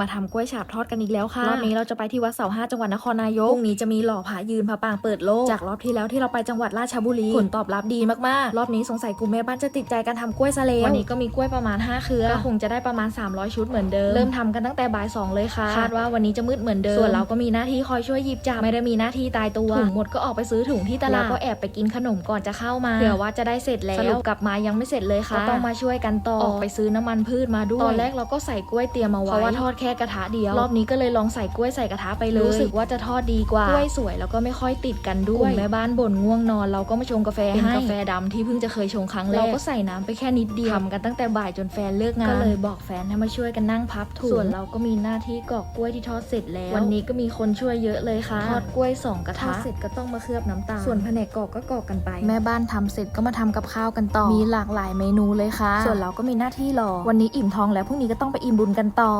มาทำกล้วยฉาบทอดกันอีกแล้วค่ะ รอบนี้เราจะไปที่วัดเสาห้าจังหวัดนครนายกพรุ่งนี้จะมีหล่อผายืนผาปางเปิดโลก จากรอบที่แล้วที่เราไปจังหวัดราชบุรี ผลตอบรับดีมากๆ รอบนี้สงสัยกลุ่มแม่บ้านจะติดใจการทำกล้วยซะแล้ววันนี้ก็มีกล้วยประมาณ 5 เครือ ก็คงจะได้ประมาณ 300 ชุดเหมือนเดิม เริ่มทำกันตั้งแต่บ่ายสองเลยค่ะ คาดว่าวันนี้จะมืดเหมือนเดิม ส่วนเราก็มีหน้าที่คอยช่วยหยิบจับ ไม่ได้มีหน้าที่ตายตัว ถุงหมดก็ออกไปซื้อถุงที่ตลาดแล้วก็แอบไปกินขนมก่อนจะเข้ามา เผื่อว่าจะได้เสร็จแล้ว สรุปกลับมายังไม่เสร็จเลยค่ะ ก็ต้องมาช่วยกันต่อ ออกไปซื้อน้ำมันพืชมาด้วย ตอนแรกเราก็ใส่กล้วยเตรียมเอาไว้เพราะว่าทอดแค่กระทะเดียว รอบนี้ก็เลยลองใส่กล้วยใส่กระทะไปเลย รู้สึกว่าจะทอดดีกว่ากล้วยสวยแล้วก็ไม่ค่อยติดกันด้วยกลุ่มแม่บ้านบ่นง่วงนอน เราก็มาชงกาแฟให้เป็นกาแฟดำที่เพิ่งจะเคยชงครั้งแรกเราก็ใส่น้ำไปแค่นิดเดียวทำกันตั้งแต่บ่ายจนแฟนเลิกงานก็เลยบอกแฟนให้มาช่วยกันนั่งพับถุงส่วนเราก็มีหน้าที่กรอกกล้วยที่ทอดเสร็จแล้ว วันนี้ก็มีคนช่วยเยอะเลยค่ะทอดกล้วยสองกระทะเสร็จก็ต้องมาเคลือบน้ำตาลส่วนแผนกกรอกก็กรอกกันไป แม่บ้านทำเสร็จก็มาทำกับข้าวกันต่อมีหลากหลายเมนูเลยค่ะ ส่วนเราก็มีหน้าที่รอ วันนี้อิ่มท้องแล้วพรุ่งนี้ก็ต้องไปอิ่มบุญกันต่อ